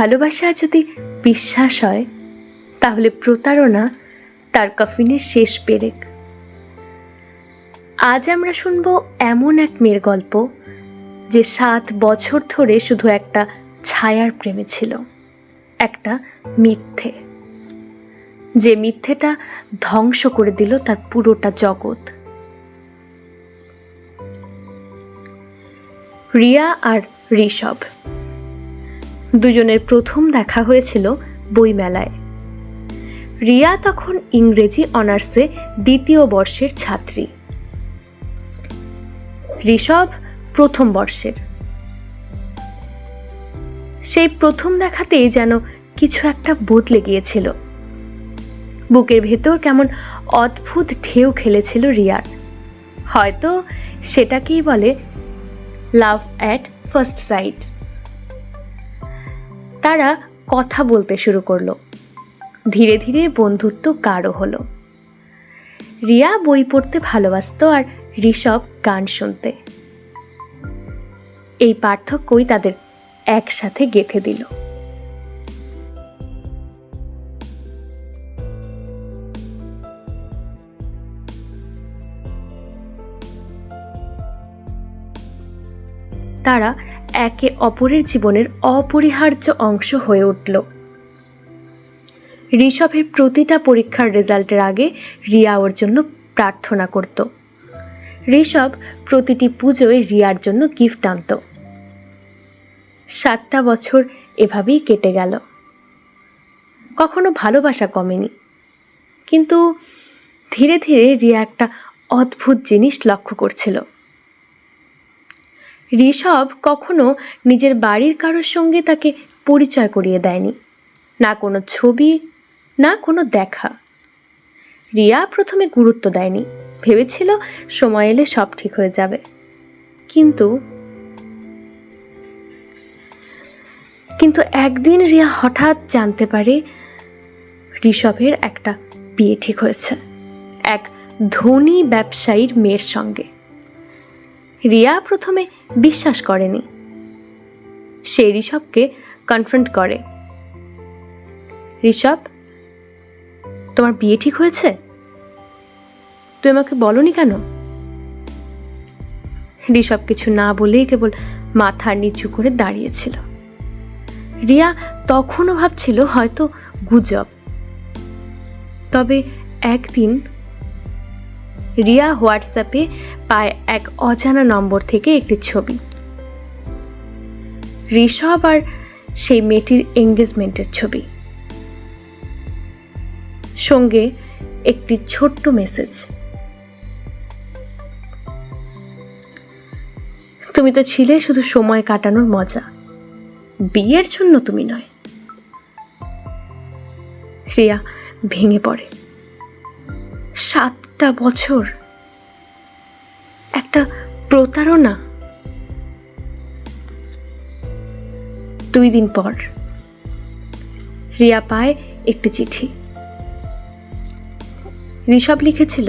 ভালোবাসা যদি বিশ্বাস হয়, তাহলে প্রতারণা তার কফিনের শেষ পেরেক। আজ আমরা শুনব এমন এক মেয়ের গল্প, যে সাত বছর ধরে শুধু একটা ছায়ার প্রেমে ছিল, একটা মিথ্যে। যে মিথ্যেটা ধ্বংস করে দিল তার পুরোটা জগৎ। রিয়া আর ঋষভ। দুজনের প্রথম দেখা হয়েছিল বইমেলায়। রিয়া তখন ইংরেজি অনার্সে দ্বিতীয় বর্ষের ছাত্রী। ঋষভ প্রথম বর্ষের। সেই প্রথম দেখাতেই যেন কিছু একটা বদলে গিয়েছিল। বুকের ভেতর কেমন অদ্ভুত ঢেউ খেলেছিল রিয়ার। হয়তো সেটাকেই বলে লাভ অ্যাট ফার্স্ট সাইট। তারা কথা বলতে শুরু করল। ধীরে ধীরে বন্ধুত্ব গাঢ় হলো। রিয়া বই পড়তে ভালোবাসতো আর ঋষভ গান শুনতে। এই পার্থক্যই তাদের একসাথে গেঁথে দিল। তারা একে অপরের জীবনের অপরিহার্য অংশ হয়ে উঠল। ঋষভের প্রতিটা পরীক্ষার রেজাল্টের আগে রিয়া ওর জন্য প্রার্থনা করত। ঋষভ প্রতিটি পুজোয় রিয়ার জন্য গিফট আনত। সাতটা বছর এভাবেই কেটে গেল। কখনো ভালোবাসা কমেনি। কিন্তু ধীরে ধীরে রিয়া একটা অদ্ভুত জিনিস লক্ষ্য করছিল। ঋষভ কখনো নিজের বাড়ির কারোর সঙ্গে তাকে পরিচয় করিয়ে দেয়নি। না কোনো ছবি, না কোনো দেখা। রিয়া প্রথমে গুরুত্ব দেয়নি। ভেবেছিল সময় এলে সব ঠিক হয়ে যাবে। কিন্তু কিন্তু একদিন রিয়া হঠাৎ জানতে পারে ঋষভের একটা বিয়ে ঠিক হয়েছে। এক ধনী ব্যবসায়ীর মেয়ের সঙ্গে। রিয়া প্রথমে বিশ্বাস করেনি। সে ঋষভকে কনফ্রন্ট করে। ঋষভ, তোমার বিয়ে ঠিক হয়েছে? তুই আমাকে বলনি কেন? ঋষভ কিছু না বলেই কেবল মাথা নিচু করে দাঁড়িয়েছিল। রিয়া তখনও ভাবছিল হয়তো গুজব। তবে একদিন রিয়া হোয়াটসঅ্যাপে পায় এক অজানা নম্বর থেকে একটি ছবি। ঋষভ আর সেই মেয়েটির এঙ্গেজমেন্টের ছবি। সঙ্গে একটি ছোট্ট মেসেজ। তুমি তো ছিলে শুধু সময় কাটানোর মজা। বিয়ের জন্য তুমি নয়। রিয়া ভেঙে পড়ে। সাতটা বছর, একটা প্রতারণা। দুই দিন পর, রিয়া পায় একটি চিঠি। ঋষভ লিখেছিল,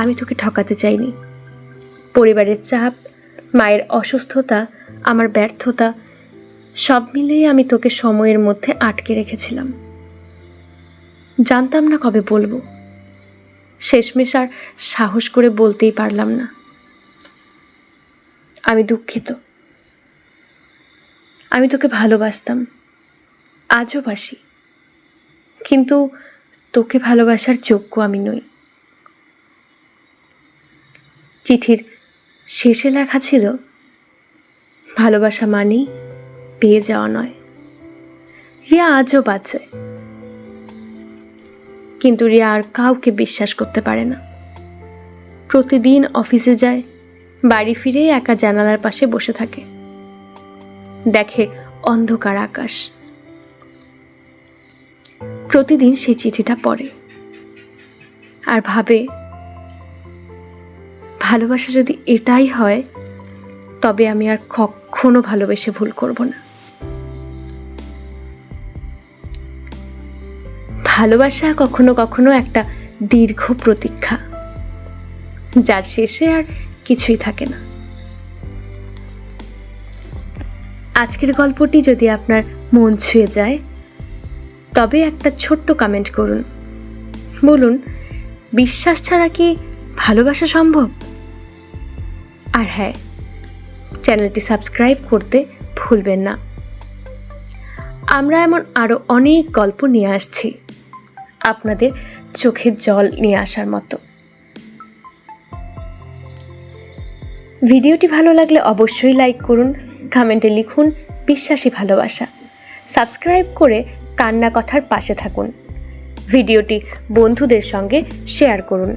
আমি তোকে ঠকাতে চাইনি। পরিবারের চাপ, মায়ের অসুস্থতা, আমার ব্যর্থতা, সব মিলিয়ে আমি তোকে সময়ের মধ্যে আটকে রেখেছিলাম। জানতাম না কবে বলব। শেষমেশ আর সাহস করে বলতেই পারলাম না। আমি দুঃখিত। আমি তোকে ভালোবাসতাম। আজও বাসি। কিন্তু তোকে ভালোবাসার যোগ্য আমি নই। চিঠির শেষে লেখা ছিল, ভালোবাসা মানেই পেয়ে যাওয়া নয়। রিয়া আজও বাঁচে কিন্তু রিয়া আর কাউকে বিশ্বাস করতে পারে না। প্রতিদিন অফিসে যায়, বাড়ি ফিরে একা জানালার পাশে বসে থাকে। দেখে অন্ধকার আকাশ। প্রতিদিন সেই চিঠিটা পড়ে। আর ভাবে, ভালোবাসা যদি এটাই হয়, তবে আমি আর কখনো ভালোবেসে ভুল করব না। ভালোবাসা কখনো কখনো একটা দীর্ঘ প্রতীক্ষা, যার শেষে আর কিছুই থাকে না। আজকের গল্পটি যদি আপনার মন ছুঁয়ে যায়, তবে একটা ছোট্ট কমেন্ট করুন। বলুন, বিশ্বাস ছাড়া কি ভালোবাসা সম্ভব? আর হ্যাঁ চ্যানেলটি সাবস্ক্রাইব করতে ভুলবেন না। আমরা এমন আরও অনেক গল্প নিয়ে আসছি। আপনাদের চোখে জল নিয়ে আসার মতো। ভিডিওটি ভালো লাগলে অবশ্যই লাইক করুন, কমেন্টে লিখুন বিশ্বাসী ভালোবাসা। সাবস্ক্রাইব করে কান্না কথার পাশে থাকুন। ভিডিওটি বন্ধুদের সঙ্গে শেয়ার করুন।